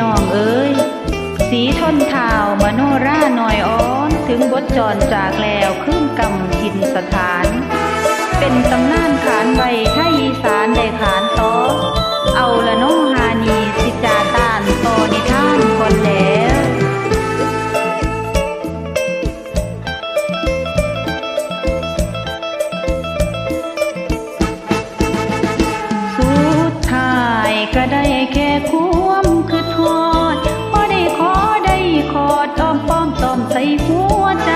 น้องเอ้ย สีทนท้ามโนราหน่อยอ้อนถึงบทจรจากแล้วขึ้นกำทินสถาน เป็นตำนานขานไว้ไทยอีสานได้ขานต่อเอาละโนฮานีสิจาตานตอนิทานคนแล้วสุดท้ายก็ได้แค่ความ ได้ขอดอ้อมป้อมต้อมใส่หัวใจ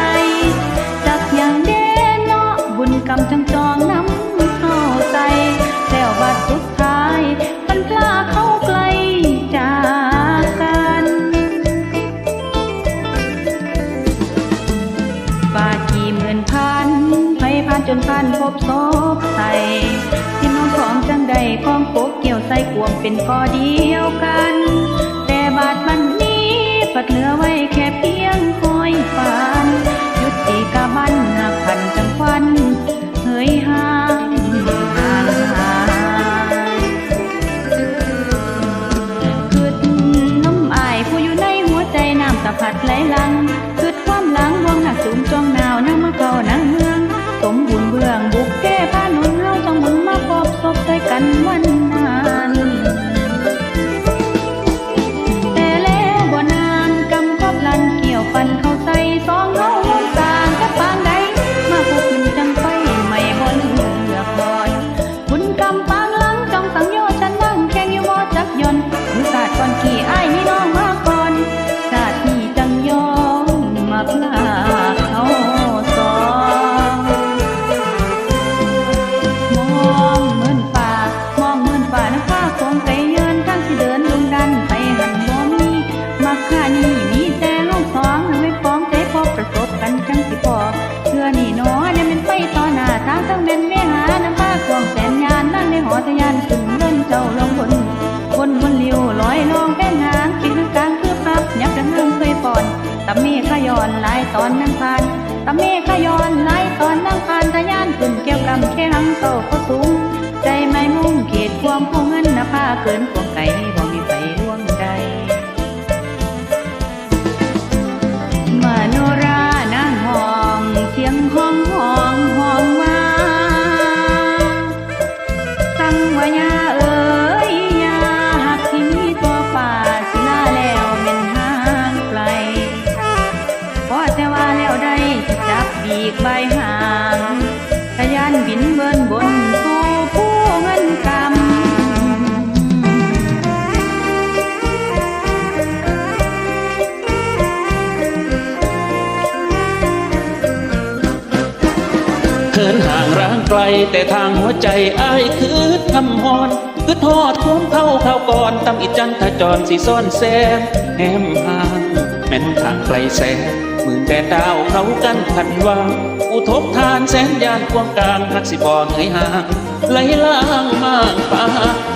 จักอย่างเด่นเนาะบุญกรรมจังจองน้ำเข้าใจแล้วบัดสุดท้ายมันพลาเข้าไกลจากกันฝากกี่หมื่นพันไปผ่านจนพันพบศพใส่ที่น้องของจังใดของโกกเกี่ยวใส่กวงเป็นกอเดียวกัน ค่านี่มีแต่ลูกสองไม่ฟ้องใจพอประสบกันจังสิพอเพื่อนี่หนอเนี่ยมันไปต่อหน้าทางทั้งเป็นไม่หาน้ำฟ้าควงแสนยานนั่งในหอทะยานขึ้นเงินเจ้าลงบนบนบนเลี้ยวลอยลองแป้นหางกินกลางคือปรับยับดังเรื่องเคยปอนตำเมฆขย้อนหลายตอนนั่งผ่านตะเมฆขย้อนหลตอนนั่งผ่านทะยานขึ้นเกี่ยวกำแค่หังเก่าก็สูงใจไม่มุ่งเขตความผู้เงินนะผ้าเกินกวง เขินห่างร่างไกล แต่ทางหัวใจอายคือทำฮอน คือทอดคุ้มเข้าเข้าก่อนตำอิจันทจรสีซ่อนแซมแหมห่างแม่นทางไกลแสนหมื่นแต่ดาวเขากันพันวางอุทกทานแสนยานกวางกลางหักสิบอเงยห่างไหลล่างมากป่า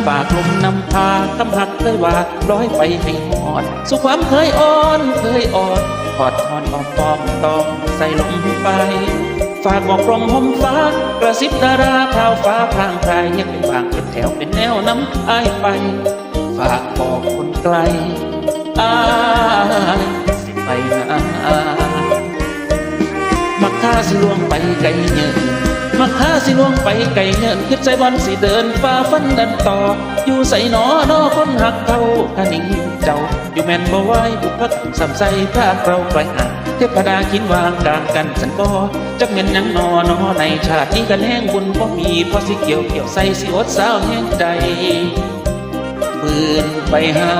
ฝากลมนำพาคำหักเคยว่าร้อยไปให้หอดสู่ความเคยอ่อนเคยอ่อนพอดทอนออมปอมตอมใส่ลงไป ฝากบอกกรมห่มฟ้ากระซิบดาราข่าวฟ้าพรางพรายยังเป็นบางเป็นแถวเป็นแนวน้ำอายไป ฝากบอกคนไกลอายสิไปนะมักท่าสิลวงไปไกลเงินมักท่าสิลวงไปไกลเงินคิดใจวันสิเดินฝ่าฟันดันต่อ อยู่ใส่หนอนอคนหักเขาคนิ่งเจ้า อยู่แม่นบ่ไหวบุกพักสำใสพาเราไปหา เทพดาคิดวางกลางกันสันบอจักเม่นยังนอนอในชาตินี้กันแห้งบุญบ่มีพอสิเกี่ยวเกี่ยวใส่สิอดสาวแห้งใจปืนไปหา